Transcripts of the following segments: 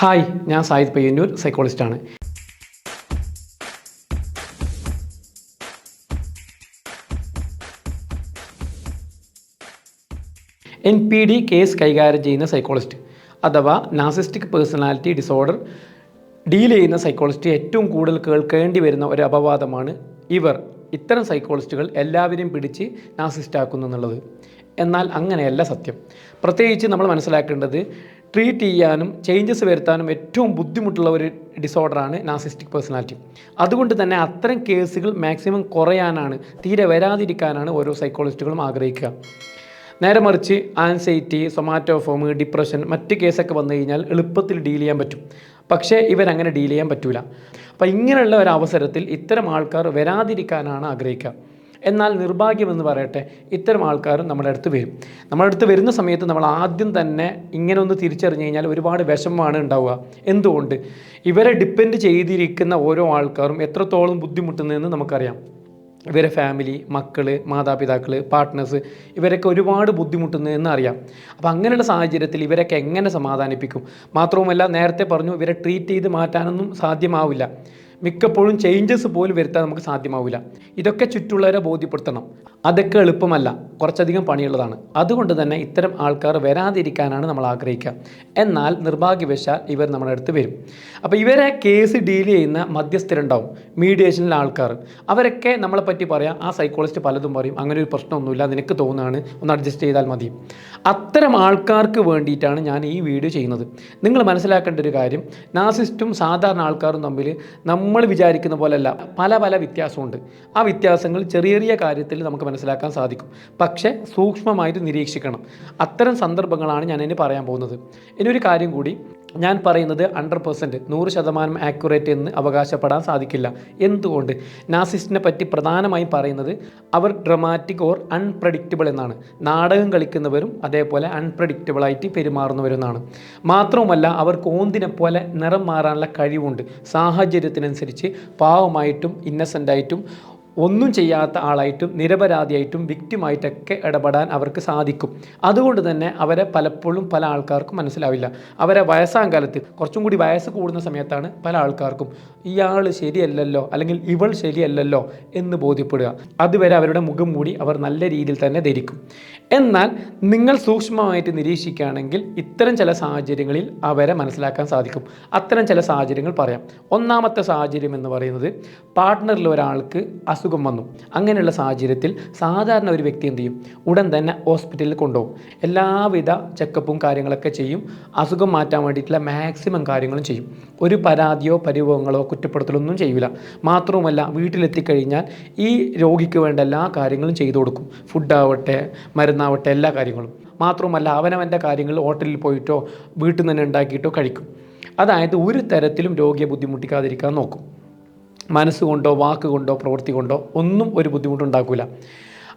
Hi ഞാൻ Zayed Payyanur സൈക്കോളജിസ്റ്റാണ് N P D case കൈകാര്യം ചെയ്യുന്ന സൈക്കോളജിസ്റ്റ് അഥവാ നാസിസ്റ്റിക് പേഴ്സണാലിറ്റി ഡിസോർഡർ ഡീൽ ചെയ്യുന്ന സൈക്കോളജിസ്റ്റ് ഏറ്റവും കൂടുതൽ കേൾക്കേണ്ടി വരുന്ന ഒരു അപവാദമാണ് ഇവർ. ഇത്തരം സൈക്കോളജിസ്റ്റുകൾ എല്ലാവരെയും പിടിച്ച് നാസിസ്റ്റാക്കുന്നു എന്നുള്ളത്. എന്നാൽ അങ്ങനെയല്ല സത്യം. പ്രത്യേകിച്ച് നമ്മൾ മനസ്സിലാക്കേണ്ടത് ട്രീറ്റ് ചെയ്യാനും ചേഞ്ചസ് വരുത്താനും ഏറ്റവും ബുദ്ധിമുട്ടുള്ള ഒരു ഡിസോർഡറാണ് നാസിസ്റ്റിക് പേഴ്സണാലിറ്റി അതുകൊണ്ട് തന്നെ അത്തരം കേസുകൾ മാക്സിമം കുറയാനാണ് തീരെ വരാതിരിക്കാനാണ് ഓരോ സൈക്കോളജിസ്റ്റുകളും ആഗ്രഹിക്കുക. നേരെ മറിച്ച് ആൻസൈറ്റി സൊമാറ്റോഫോം ഡിപ്രഷൻ മറ്റ് കേസൊക്കെ വന്നു കഴിഞ്ഞാൽ എളുപ്പത്തിൽ ഡീൽ ചെയ്യാൻ പറ്റും. പക്ഷേ ഇവരങ്ങനെ ഡീൽ ചെയ്യാൻ പറ്റില്ല അപ്പോൾ ഇങ്ങനെയുള്ള ഒരു അവസരത്തിൽ ഇത്തരം ആൾക്കാർ വരാതിരിക്കാനാണ് ആഗ്രഹിക്കുക. എന്നാൽ നിർഭാഗ്യമെന്ന് പറയട്ടെ ഇത്തരം ആൾക്കാരും നമ്മുടെ അടുത്ത് വരും. നമ്മുടെ അടുത്ത് വരുന്ന സമയത്ത് നമ്മൾ ആദ്യം തന്നെ ഇങ്ങനെ ഒന്ന് തിരിച്ചറിഞ്ഞു കഴിഞ്ഞാൽ ഒരുപാട് വിഷമമാണ് ഉണ്ടാവുക. എന്തുകൊണ്ട്? ഇവരെ ഡിപ്പെൻഡ് ചെയ്തിരിക്കുന്ന ഓരോ ആൾക്കാരും എത്രത്തോളം ബുദ്ധിമുട്ടുന്നതെന്ന് നമുക്കറിയാം. ഇവരെ ഫാമിലി മക്കൾ മാതാപിതാക്കൾ പാർട്ട്നേഴ്സ് ഇവരൊക്കെ ഒരുപാട് ബുദ്ധിമുട്ടുന്നു അറിയാം. അപ്പോൾ അങ്ങനെയുള്ള സാഹചര്യത്തിൽ ഇവരൊക്കെ എങ്ങനെ സമാധാനിപ്പിക്കും? മാത്രവുമല്ല നേരത്തെ പറഞ്ഞു ഇവരെ ട്രീറ്റ് ചെയ്ത് മാറ്റാനൊന്നും സാധ്യമാവില്ല. മിക്കപ്പോഴും ചേഞ്ചസ് പോലും വരുത്താൻ നമുക്ക് സാധ്യമാവില്ല. ഇതൊക്കെ ചുറ്റുള്ളവരെ ബോധ്യപ്പെടുത്തണം. അതൊക്കെ എളുപ്പമല്ല. കുറച്ചധികം പണിയുള്ളതാണ്. അതുകൊണ്ട് തന്നെ ഇത്തരം ആൾക്കാർ വരാതിരിക്കാനാണ് നമ്മൾ ആഗ്രഹിക്കുക. എന്നാൽ നിർഭാഗ്യവശാൽ ഇവർ നമ്മുടെ അടുത്ത് വരും. അപ്പോൾ ഇവരെ കേസ് ഡീൽ ചെയ്യുന്ന മധ്യസ്ഥരുണ്ടാവും. മീഡിയേഷനിലെ ആൾക്കാർ. അവരൊക്കെ നമ്മളെ പറ്റി പറയാം. ആ സൈക്കോളജിസ്റ്റ് പലതും പറയും. അങ്ങനെ ഒരു പ്രശ്നമൊന്നുമില്ല. നിനക്ക് തോന്നുകയാണ്. ഒന്ന് അഡ്ജസ്റ്റ് ചെയ്താൽ മതി. അത്തരം ആൾക്കാർക്ക് വേണ്ടിയിട്ടാണ് ഞാൻ ഈ വീഡിയോ ചെയ്യുന്നത്. നിങ്ങൾ മനസ്സിലാക്കേണ്ട ഒരു കാര്യം. നാസിസ്റ്റും സാധാരണ ആൾക്കാരും തമ്മിൽ നമ്മൾ വിചാരിക്കുന്ന പോലെയല്ല പല പല വ്യത്യാസമുണ്ട്. ആ വ്യത്യാസങ്ങൾ ചെറിയ ചെറിയ കാര്യത്തിൽ നമുക്ക് മനസ്സിലാക്കാൻ സാധിക്കും. പക്ഷേ സൂക്ഷ്മമായിട്ട് നിരീക്ഷിക്കണം. അത്തരം സന്ദർഭങ്ങളാണ് ഞാൻ ഇനി പറയാൻ പോകുന്നത്. ഇനി ഒരു കാര്യം കൂടി. ഞാൻ പറയുന്നത് ഹൺഡ്രഡ് പെർസെന്റ് നൂറ് ശതമാനം ആക്യുറേറ്റ് എന്ന് അവകാശപ്പെടാൻ സാധിക്കില്ല. എന്തുകൊണ്ട്? നാസിസ്റ്റിനെ പറ്റി പ്രധാനമായും പറയുന്നത് അവർ ഡ്രമാറ്റിക് ഓർ അൺപ്രഡിക്റ്റബിൾ എന്നാണ്. നാടകം കളിക്കുന്നവരും അതേപോലെ അൺപ്രഡിക്റ്റബിളായിട്ട് പെരുമാറുന്നവരും എന്നാണ് മാത്രവുമല്ല അവർക്ക് ഓന്തിനെ പോലെ നിറം മാറാനുള്ള കഴിവുണ്ട്. സാഹചര്യത്തിനനുസരിച്ച് പാവമായിട്ടും ഇന്നസെന്റായിട്ടും ഒന്നും ചെയ്യാത്ത ആളായിട്ടും നിരപരാധിയായിട്ടും വിക്റ്റിമായിട്ടൊക്കെ ഇടപെടാൻ അവർക്ക് സാധിക്കും. അതുകൊണ്ട് തന്നെ അവരെ പലപ്പോഴും പല ആൾക്കാർക്കും മനസ്സിലാവില്ല. അവരെ വയസ്സാം കാലത്ത് കുറച്ചും കൂടി വയസ്സ് കൂടുന്ന സമയത്താണ് പല ആൾക്കാർക്കും ഇയാൾ ശരിയല്ലല്ലോ അല്ലെങ്കിൽ ഇവൾ ശരിയല്ലല്ലോ എന്ന് ബോധ്യപ്പെടുക. അതുവരെ അവരുടെ മുഖം മൂടി അവർ നല്ല രീതിയിൽ തന്നെ ധരിക്കും. എന്നാൽ നിങ്ങൾ സൂക്ഷ്മമായിട്ട് നിരീക്ഷിക്കുകയാണെങ്കിൽ ഇത്തരം ചില സാഹചര്യങ്ങളിൽ അവരെ മനസ്സിലാക്കാൻ സാധിക്കും. അത്തരം ചില സാഹചര്യങ്ങൾ പറയാം. ഒന്നാമത്തെ സാഹചര്യം എന്ന് പറയുന്നത് പാർട്ട്ണറിൽ ഒരാൾക്ക് അസുഖം വന്നു. അങ്ങനെയുള്ള സാഹചര്യത്തിൽ സാധാരണ ഒരു വ്യക്തി എന്ത് ചെയ്യും? ഉടൻ തന്നെ ഹോസ്പിറ്റലിൽ കൊണ്ടുപോകും. എല്ലാവിധ ചെക്കപ്പും കാര്യങ്ങളൊക്കെ ചെയ്യും. അസുഖം മാറ്റാൻ വേണ്ടിയിട്ടുള്ള മാക്സിമം കാര്യങ്ങളും ചെയ്യും. ഒരു പരാതിയോ പരിഭവങ്ങളോ കുറ്റപ്പെടുത്തലൊന്നും ചെയ്യില്ല മാത്രവുമല്ല വീട്ടിലെത്തിക്കഴിഞ്ഞാൽ ഈ രോഗിക്ക് വേണ്ട എല്ലാ കാര്യങ്ങളും ചെയ്തു കൊടുക്കും. ഫുഡ് ആവട്ടെ ഫുഡാവട്ടെ മരുന്നാവട്ടെ എല്ലാ കാര്യങ്ങളും. മാത്രവുമല്ല അവനവന്റെ കാര്യങ്ങൾ ഹോട്ടലിൽ പോയിട്ടോ വീട്ടിൽ നിന്ന് തന്നെ ഉണ്ടാക്കിയിട്ടോ കഴിക്കും. അതായത് ഒരു തരത്തിലും രോഗിയെ ബുദ്ധിമുട്ടിക്കാതിരിക്കാൻ നോക്കും. മനസ്സുകൊണ്ടോ വാക്കുകൊണ്ടോ പ്രവൃത്തി കൊണ്ടോ ഒന്നും ഒരു ബുദ്ധിമുട്ടുണ്ടാക്കില്ല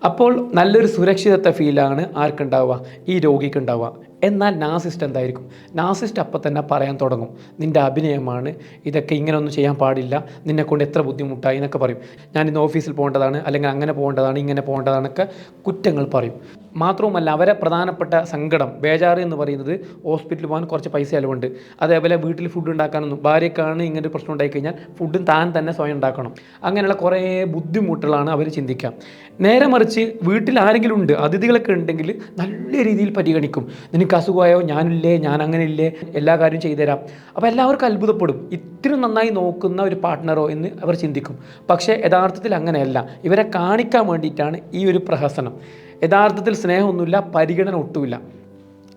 അപ്പോൾ നല്ലൊരു സുരക്ഷിതത്വ ഫീലാണ് ആർക്കുണ്ടാവുക? ഈ രോഗിക്ക് ഉണ്ടാവുക എന്നാൽ നാസിസ്റ്റ് എന്തായിരിക്കും? നാസിസ്റ്റ് അപ്പം തന്നെ പറയാൻ തുടങ്ങും. നിന്റെ അഭിനയമാണ്. ഇതൊക്കെ ഇങ്ങനെയൊന്നും ചെയ്യാൻ പാടില്ല. നിന്നെക്കൊണ്ട് എത്ര ബുദ്ധിമുട്ടായി എന്നൊക്കെ പറയും. ഞാൻ ഇന്ന് ഓഫീസിൽ പോകേണ്ടതാണ് അല്ലെങ്കിൽ അങ്ങനെ പോകേണ്ടതാണ് ഇങ്ങനെ പോകേണ്ടതാണൊക്കെ കുറ്റങ്ങൾ പറയും. മാത്രവുമല്ല അവരെ പ്രധാനപ്പെട്ട സങ്കടം ബേജാറ് എന്ന് പറയുന്നത് ഹോസ്പിറ്റലിൽ പോകാൻ കുറച്ച് പൈസ ചിലവുണ്ട്. അതേപോലെ വീട്ടിൽ ഫുഡ് ഉണ്ടാക്കാനൊന്നും ഭാര്യക്കാണ് ഇങ്ങനെ ഒരു പ്രശ്നം ഉണ്ടായി കഴിഞ്ഞാൽ ഫുഡും താൻ തന്നെ സ്വയം ഉണ്ടാക്കണം. അങ്ങനെയുള്ള കുറേ ബുദ്ധിമുട്ടുകളാണ് അവർ ചിന്തിക്കുക. നേരെ മറിച്ച് വീട്ടിൽ ആരെങ്കിലും ഉണ്ട് അതിഥികളൊക്കെ ഉണ്ടെങ്കിൽ നല്ല രീതിയിൽ പരിഗണിക്കും. നിനക്ക് അസുഖമായോ? ഞാനില്ലേ ഞാൻ അങ്ങനെ ഇല്ലേ എല്ലാ കാര്യവും ചെയ്തുതരാം. അപ്പോൾ എല്ലാവർക്കും അത്ഭുതപ്പെടും. ഇത്തിരി നന്നായി നോക്കുന്ന ഒരു പാർട്ട്ണറോ എന്ന് അവർ ചിന്തിക്കും. പക്ഷേ യഥാർത്ഥത്തിൽ അങ്ങനെയല്ല. ഇവരെ കാണിക്കാൻ വേണ്ടിയിട്ടാണ് ഈ ഒരു പ്രഹസനം. യഥാർത്ഥത്തിൽ സ്നേഹമൊന്നുമില്ല പരിഗണന ഒട്ടുമില്ല.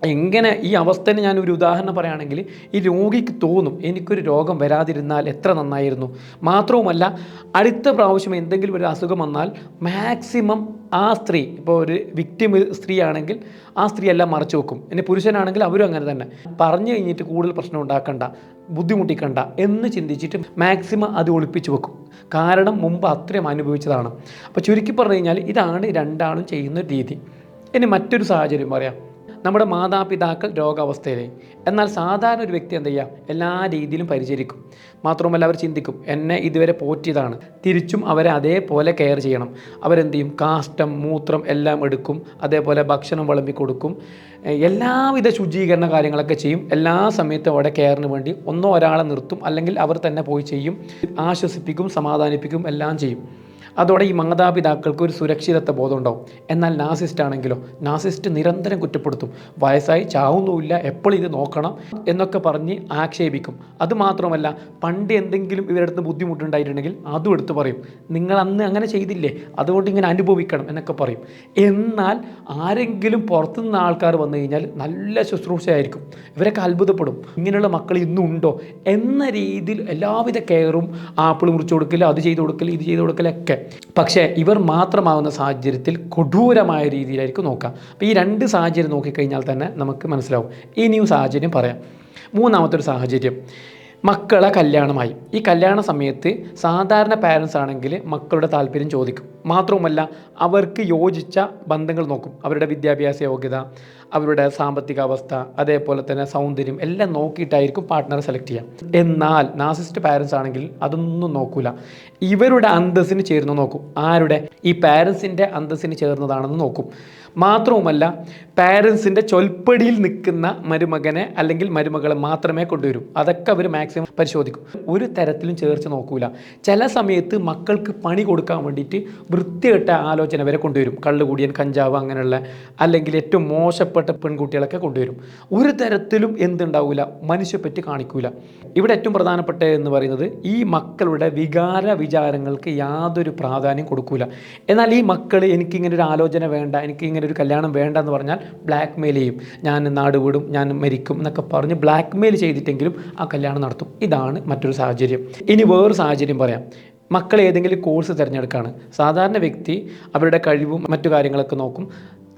എങ്ങനെ ഈ അവസ്ഥയിൽ ഞാൻ ഒരു ഉദാഹരണം പറയുകയാണെങ്കിൽ ഈ രോഗിക്ക് തോന്നും എനിക്കൊരു രോഗം വരാതിരുന്നാൽ എത്ര നന്നായിരുന്നു. മാത്രവുമല്ല അടുത്ത പ്രാവശ്യം എന്തെങ്കിലും ഒരു അസുഖം വന്നാൽ മാക്സിമം ആ സ്ത്രീ ഇപ്പോൾ ഒരു വിക്ടിം സ്ത്രീ ആണെങ്കിൽ ആ സ്ത്രീ എല്ലാം മറച്ചു വെക്കും. ഇനി പുരുഷനാണെങ്കിൽ അവരും അങ്ങനെ തന്നെ. പറഞ്ഞു കഴിഞ്ഞിട്ട് കൂടുതൽ പ്രശ്നം ഉണ്ടാക്കണ്ട ബുദ്ധിമുട്ടിക്കണ്ട എന്ന് ചിന്തിച്ചിട്ട് മാക്സിമം അത് ഒളിപ്പിച്ചു വെക്കും. കാരണം മുമ്പ് അത്രയും അനുഭവിച്ചതാണ്. അപ്പോൾ ചുരുക്കി പറഞ്ഞു കഴിഞ്ഞാൽ ഇതാണ് രണ്ടാളും ചെയ്യുന്ന രീതി. ഇനി മറ്റൊരു സാഹചര്യം പറയാം. നമ്മുടെ മാതാപിതാക്കൾ രോഗാവസ്ഥയിലായി. എന്നാൽ സാധാരണ ഒരു വ്യക്തി എന്ത് ചെയ്യുക എല്ലാ രീതിയിലും പരിചരിക്കും. മാത്രമല്ല അവർ ചിന്തിക്കും എന്നെ ഇതുവരെ പോറ്റിയതാണ്. തിരിച്ചും അവരെ അതേപോലെ കെയർ ചെയ്യണം. അവരെന്ത് ചെയ്യും? കാഷ്ടം മൂത്രം എല്ലാം എടുക്കും. അതേപോലെ ഭക്ഷണം വിളമ്പി കൊടുക്കും. എല്ലാവിധ ശുചീകരണ കാര്യങ്ങളൊക്കെ ചെയ്യും. എല്ലാ സമയത്തും അവിടെ കെയറിന് വേണ്ടി ഒന്നോ ഒരാളെ നിർത്തും. അല്ലെങ്കിൽ അവർ തന്നെ പോയി ചെയ്യും. ആശ്വസിപ്പിക്കും സമാധാനിപ്പിക്കും എല്ലാം ചെയ്യും. അതോടെ ഈ മാതാപിതാക്കൾക്ക് ഒരു സുരക്ഷിതത്വ ബോധം ഉണ്ടാവും എന്നാൽ നാസിസ്റ്റ് ആണെങ്കിലോ നാസിസ്റ്റ് നിരന്തരം കുറ്റപ്പെടുത്തും. വയസ്സായി ചാവുന്നുമില്ല എപ്പോഴും ഇത് നോക്കണം എന്നൊക്കെ പറഞ്ഞ് ആക്ഷേപിക്കും. അതുമാത്രമല്ല പണ്ട് എന്തെങ്കിലും ഇവരുടെ അടുത്ത് ബുദ്ധിമുട്ടുണ്ടായിട്ടുണ്ടെങ്കിൽ അതും എടുത്ത് പറയും. നിങ്ങൾ അന്ന് അങ്ങനെ ചെയ്തില്ലേ? അതുകൊണ്ട് ഇങ്ങനെ അനുഭവിക്കണം എന്നൊക്കെ പറയും. എന്നാൽ ആരെങ്കിലും പുറത്തുനിന്ന് ആൾക്കാർ വന്നു കഴിഞ്ഞാൽ നല്ല ശുശ്രൂഷയായിരിക്കും. ഇവരൊക്കെ അത്ഭുതപ്പെടും. ഇങ്ങനെയുള്ള മക്കൾ ഇന്നും ഉണ്ടോ? എന്ന രീതിയിൽ എല്ലാവിധ കെയറും ആപ്പിൾ മുറിച്ചു കൊടുക്കൽ അത് ചെയ്ത് കൊടുക്കൽ ഇത് ചെയ്ത് കൊടുക്കലൊക്കെ പക്ഷേ ഇവർ മാത്രമാവുന്ന സാഹചര്യത്തിൽ കൊടൂരമായ രീതിയിലായിരിക്കും നോക്കുക. അപ്പോൾ ഈ രണ്ട് സാഹചര്യം നോക്കിക്കഴിഞ്ഞാൽ തന്നെ നമുക്ക് മനസ്സിലാവും. ഇനിയും സാഹചര്യം പറയാം. മൂന്നാമത്തെ ഒരു സാഹചര്യം. മക്കളെ കല്യാണമായി. ഈ കല്യാണ സമയത്ത് സാധാരണ പാരൻസ് ആണെങ്കിൽ മക്കളുടെ താല്പര്യം ചോദിക്കും. മാത്രവുമല്ല അവർക്ക് യോജിച്ച ബന്ധങ്ങൾ നോക്കും. അവരുടെ വിദ്യാഭ്യാസ യോഗ്യത അവരുടെ സാമ്പത്തിക അവസ്ഥ അതേപോലെ തന്നെ സൗന്ദര്യം എല്ലാം നോക്കിയിട്ടായിരിക്കും പാർട്ട്ണറെ സെലക്ട് ചെയ്യുക. എന്നാൽ നാസിസ്റ്റ് പാരൻസ് ആണെങ്കിൽ അതൊന്നും നോക്കൂല. ഇവരുടെ അന്തസ്സിന് ചേർന്ന് നോക്കും. ആരുടെ? ഈ പാരൻസിന്റെ അന്തസ്സിന് ചേർന്നതാണെന്ന് നോക്കും. മാത്രവുമല്ല പാരൻസിന്റെ ചൊൽപ്പടിയിൽ നിൽക്കുന്ന മരുമകനെ അല്ലെങ്കിൽ മരുമകളെ മാത്രമേ കൊണ്ടുവരൂ. അതൊക്കെ അവർ മാക്സിമം പരിശോധിക്കും. ഒരു തരത്തിലും ചേർച്ച നോക്കൂല. ചില സമയത്ത് മക്കൾക്ക് പണി കൊടുക്കാൻ വേണ്ടിയിട്ട് വൃത്തികെട്ട ആലോചന വരെ കൊണ്ടുവരും. കള്ളുകൂടിയൻ കഞ്ചാവ് അങ്ങനെയുള്ള അല്ലെങ്കിൽ ഏറ്റവും മോശപ്പെട്ട പെൺകുട്ടികളൊക്കെ കൊണ്ടുവരും. ഒരു തരത്തിലും എന്തുണ്ടാവില്ല മനുഷ്യപ്പറ്റി കാണിക്കൂല. ഇവിടെ ഏറ്റവും പ്രധാനപ്പെട്ട എന്ന് പറയുന്നത് ഈ മക്കളുടെ വികാര വിചാരങ്ങൾക്ക് യാതൊരു പ്രാധാന്യം കൊടുക്കൂല. എന്നാൽ ഈ മക്കൾ എനിക്കിങ്ങനെ ഒരു ആലോചന വേണ്ട എനിക്ക് ഇങ്ങനെ ഒരു കല്യാണം വേണ്ട എന്ന് പറഞ്ഞാൽ ബ്ലാക്ക് മെയിൽ ചെയ്യും. ഞാൻ നാട് വിടും ഞാൻ മരിക്കും എന്നൊക്കെ പറഞ്ഞ് ബ്ലാക്ക് മെയിൽ ചെയ്തിട്ടെങ്കിലും ആ കല്യാണം നടത്തും. ഇതാണ് മറ്റൊരു സാഹചര്യം. ഇനി വേറൊരു സാഹചര്യം പറയാം. മക്കൾ ഏതെങ്കിലും കോഴ്സ് തിരഞ്ഞെടുക്കുകയാണ് സാധാരണ വ്യക്തി അവരുടെ കഴിവും മറ്റു കാര്യങ്ങളൊക്കെ നോക്കും.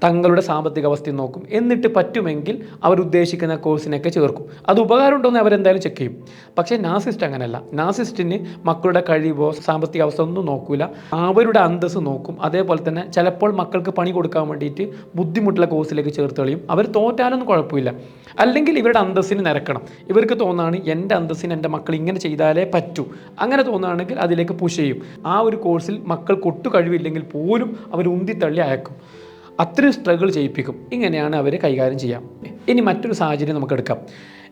തങ്ങളുടെ സാമ്പത്തിക അവസ്ഥ നോക്കും. എന്നിട്ട് പറ്റുമെങ്കിൽ അവർ ഉദ്ദേശിക്കുന്ന കോഴ്സിനൊക്കെ ചേർക്കും. അത് ഉപകാരമുണ്ടോയെന്ന് അവരെന്തായാലും ചെക്ക് ചെയ്യും. പക്ഷേ നാസിസ്റ്റ് അങ്ങനെയല്ല നാസിസ്റ്റിന് മക്കളുടെ കഴിവോ സാമ്പത്തിക അവസ്ഥ ഒന്നും നോക്കില്ല അവരുടെ അന്തസ്സ് നോക്കും. അതേപോലെ തന്നെ ചിലപ്പോൾ മക്കൾക്ക് പണി കൊടുക്കാൻ വേണ്ടിയിട്ട് ബുദ്ധിമുട്ടുള്ള കോഴ്സിലേക്ക് ചേർത്ത് കളയും. അവർ തോറ്റാലൊന്നും കുഴപ്പമില്ല. അല്ലെങ്കിൽ ഇവരുടെ അന്തസ്സിന് നിരക്കണം. ഇവർക്ക് തോന്നാണ് എന്റെ അന്തസ്സിന് എന്റെ മക്കൾ ഇങ്ങനെ ചെയ്താലേ പറ്റൂ. അങ്ങനെ തോന്നുകയാണെങ്കിൽ അതിലേക്ക് പുഷ് ചെയ്യും. ആ ഒരു കോഴ്സിൽ മക്കൾക്ക് ഒട്ടു കഴിവില്ലെങ്കിൽ പോലും അവർ ഉന്തിത്തള്ളി അയക്കും. അത്രയും സ്ട്രഗിൾ ചെയ്യിപ്പിക്കും. ഇങ്ങനെയാണ് അവർ കൈകാര്യം ചെയ്യാം. ഇനി മറ്റൊരു സാഹചര്യം നമുക്ക് എടുക്കാം.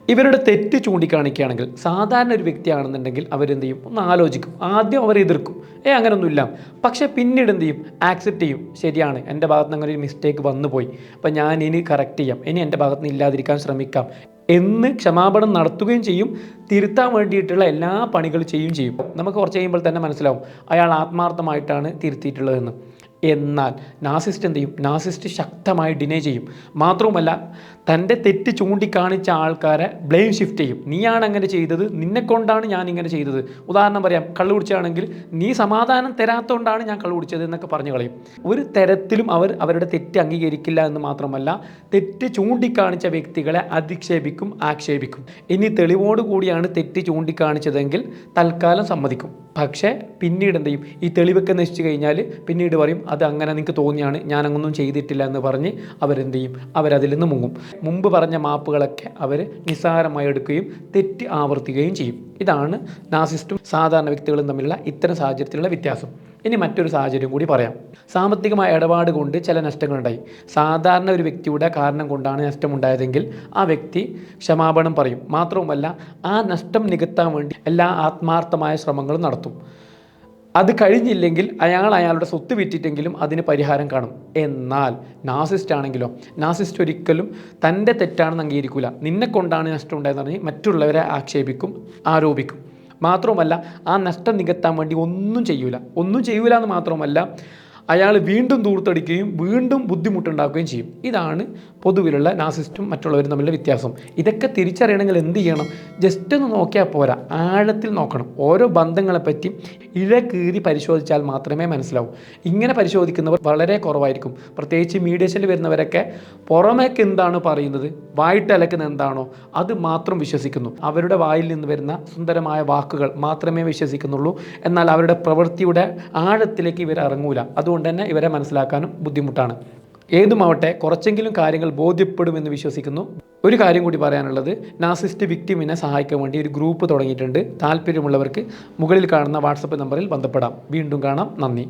ഇവരുടെ തെറ്റ് ചൂണ്ടിക്കാണിക്കുകയാണെങ്കിൽ സാധാരണ ഒരു വ്യക്തിയാണെന്നുണ്ടെങ്കിൽ അവരെന്ത് ചെയ്യും ഒന്ന് ആലോചിക്കും. ആദ്യം അവർ എതിർക്കും. ഏ അങ്ങനൊന്നുമില്ല. പക്ഷേ പിന്നീട് എന്ത് ചെയ്യും? ആക്സെപ്റ്റ് ചെയ്യും. ശരിയാണ്. എന്റെ ഭാഗത്ത് നിന്ന് അങ്ങനെ ഒരു മിസ്റ്റേക്ക് വന്നു പോയി അപ്പം ഞാൻ ഇനി കറക്റ്റ് ചെയ്യാം. ഇനി എന്റെ ഭാഗത്ത് നിന്ന് ഇല്ലാതിരിക്കാൻ ശ്രമിക്കാം. എന്ന് ക്ഷമാപണം നടത്തുകയും ചെയ്യും. തിരുത്താൻ വേണ്ടിയിട്ടുള്ള എല്ലാ പണികളും ചെയ്യുകയും ചെയ്യും. നമുക്ക് കുറച്ച് കഴിയുമ്പോൾ തന്നെ മനസ്സിലാവും. അയാൾ ആത്മാർത്ഥമായിട്ടാണ് തിരുത്തിയിട്ടുള്ളതെന്ന്. എന്നാൽ നാസിസ്റ്റ് എന്ത് ചെയ്യും? നാസിസ്റ്റ് ശക്തമായി ഡിനേ ചെയ്യും. മാത്രവുമല്ല തന്റെ തെറ്റ് ചൂണ്ടിക്കാണിച്ച ആൾക്കാരെ ബ്ലെയിം ഷിഫ്റ്റ് ചെയ്യും. നീയാണ് അങ്ങനെ ചെയ്തത്. നിന്നെ കൊണ്ടാണ് ഞാൻ ഇങ്ങനെ ചെയ്തത്. ഉദാഹരണം പറയാം. കള്ളു കുടിച്ചാണെങ്കിൽ നീ സമാധാനം തരാത്തതുകൊണ്ടാണ് ഞാൻ കള്ളു കുടിച്ചത് എന്നൊക്കെ പറഞ്ഞു കളയും. ഒരു തരത്തിലും അവർ അവരുടെ തെറ്റ് അംഗീകരിക്കില്ല എന്ന് മാത്രമല്ല തെറ്റ് ചൂണ്ടിക്കാണിച്ച വ്യക്തികളെ അധിക്ഷേപിക്കും ആക്ഷേപിക്കും. ഇനി തെളിവോടുകൂടിയാണ് തെറ്റ് ചൂണ്ടിക്കാണിച്ചതെങ്കിൽ തൽക്കാലം സമ്മതിക്കും. പക്ഷേ പിന്നീട് എന്ത് ചെയ്യും? ഈ തെളിവൊക്കെ നശിച്ചു കഴിഞ്ഞാൽ പിന്നീട് പറയും അത് അങ്ങനെ നിങ്ങൾക്ക് തോന്നിയാണ് ഞാൻ അങ്ങൊന്നും ചെയ്തിട്ടില്ല എന്ന് പറഞ്ഞ് അവരെന്ത് ചെയ്യും? അവരതിൽ നിന്ന് മുങ്ങും. മുമ്പ് പറഞ്ഞ മാപ്പുകളൊക്കെ അവർ നിസ്സാരമായി എടുക്കുകയും തെറ്റ് ആവർത്തിക്കുകയും ചെയ്യും. ഇതാണ് നാസിസ്റ്റും സാധാരണ വ്യക്തികളും തമ്മിലുള്ള ഇത്തരം സാഹചര്യത്തിലുള്ള വ്യത്യാസം. ഇനി മറ്റൊരു സാഹചര്യം കൂടി പറയാം. സാമ്പത്തികമായ ഇടപാട് കൊണ്ട് ചില നഷ്ടങ്ങളുണ്ടായി. സാധാരണ ഒരു വ്യക്തിയുടെ കാരണം കൊണ്ടാണ് നഷ്ടമുണ്ടായതെങ്കിൽ ആ വ്യക്തി ക്ഷമാപണം പറയും. മാത്രവുമല്ല ആ നഷ്ടം നികത്താൻ വേണ്ടി എല്ലാ ആത്മാർത്ഥമായ ശ്രമങ്ങളും നടത്തും. അത് കഴിഞ്ഞില്ലെങ്കിൽ അയാൾ അയാളുടെ സ്വത്ത് വിറ്റിട്ടെങ്കിലും അതിന് പരിഹാരം കാണും. എന്നാൽ നാസിസ്റ്റ് ആണെങ്കിലോ നാസിസ്റ്റ് ഒരിക്കലും തന്റെ തെറ്റാണെന്ന് അംഗീകരിക്കില്ല നിന്നെ കൊണ്ടാണ് നഷ്ടം ഉണ്ടായെന്ന് പറഞ്ഞ് മറ്റുള്ളവരെ ആക്ഷേപിക്കും ആരോപിക്കും. മാത്രവുമല്ല ആ നഷ്ടം നികത്താൻ വേണ്ടി ഒന്നും ചെയ്യൂല. ഒന്നും ചെയ്യൂല എന്ന് മാത്രമല്ല അയാൾ വീണ്ടും ദൂർത്തടിക്കുകയും വീണ്ടും ബുദ്ധിമുട്ടുണ്ടാക്കുകയും ചെയ്യും. ഇതാണ് പൊതുവിലുള്ള നാസിസ്റ്റും മറ്റുള്ളവരും തമ്മിലുള്ള വ്യത്യാസം. ഇതൊക്കെ തിരിച്ചറിയണമെങ്കിൽ എന്ത് ചെയ്യണം? ജസ്റ്റ് ഒന്ന് നോക്കിയാൽ പോരാ. ആഴത്തിൽ നോക്കണം. ഓരോ ബന്ധങ്ങളെപ്പറ്റി ഇഴ കീറി പരിശോധിച്ചാൽ മാത്രമേ മനസ്സിലാവൂ. ഇങ്ങനെ പരിശോധിക്കുന്നവർ വളരെ കുറവായിരിക്കും. പ്രത്യേകിച്ച് മീഡിയേഷനിൽ വരുന്നവരൊക്കെ പുറമേക്ക് എന്താണ് പറയുന്നത്? വായിട്ടലക്കുന്ന എന്താണോ? അത് മാത്രം വിശ്വസിക്കുന്നു. അവരുടെ വായിൽ നിന്ന് വരുന്ന സുന്ദരമായ വാക്കുകൾ മാത്രമേ വിശ്വസിക്കുന്നുള്ളൂ. എന്നാൽ അവരുടെ പ്രവൃത്തിയുടെ ആഴത്തിലേക്ക് ഇവർ ഇറങ്ങൂല. അതുകൊണ്ട് തന്നെ ഇവരെ മനസ്സിലാക്കാനും ബുദ്ധിമുട്ടാണ്. ഏതുമാവട്ടെ കുറച്ചെങ്കിലും കാര്യങ്ങൾ ബോധ്യപ്പെടുമെന്ന് വിശ്വസിക്കുന്നു. ഒരു കാര്യം കൂടി പറയാനുള്ളത് നാസിസ്റ്റ് വിക്ടിമിനെ സഹായിക്കാൻ വേണ്ടി ഒരു ഗ്രൂപ്പ് തുടങ്ങിയിട്ടുണ്ട്. താല്പര്യമുള്ളവർക്ക് മുകളിൽ കാണുന്ന വാട്സപ്പ് നമ്പറിൽ ബന്ധപ്പെടാം. വീണ്ടും കാണാം. നന്ദി.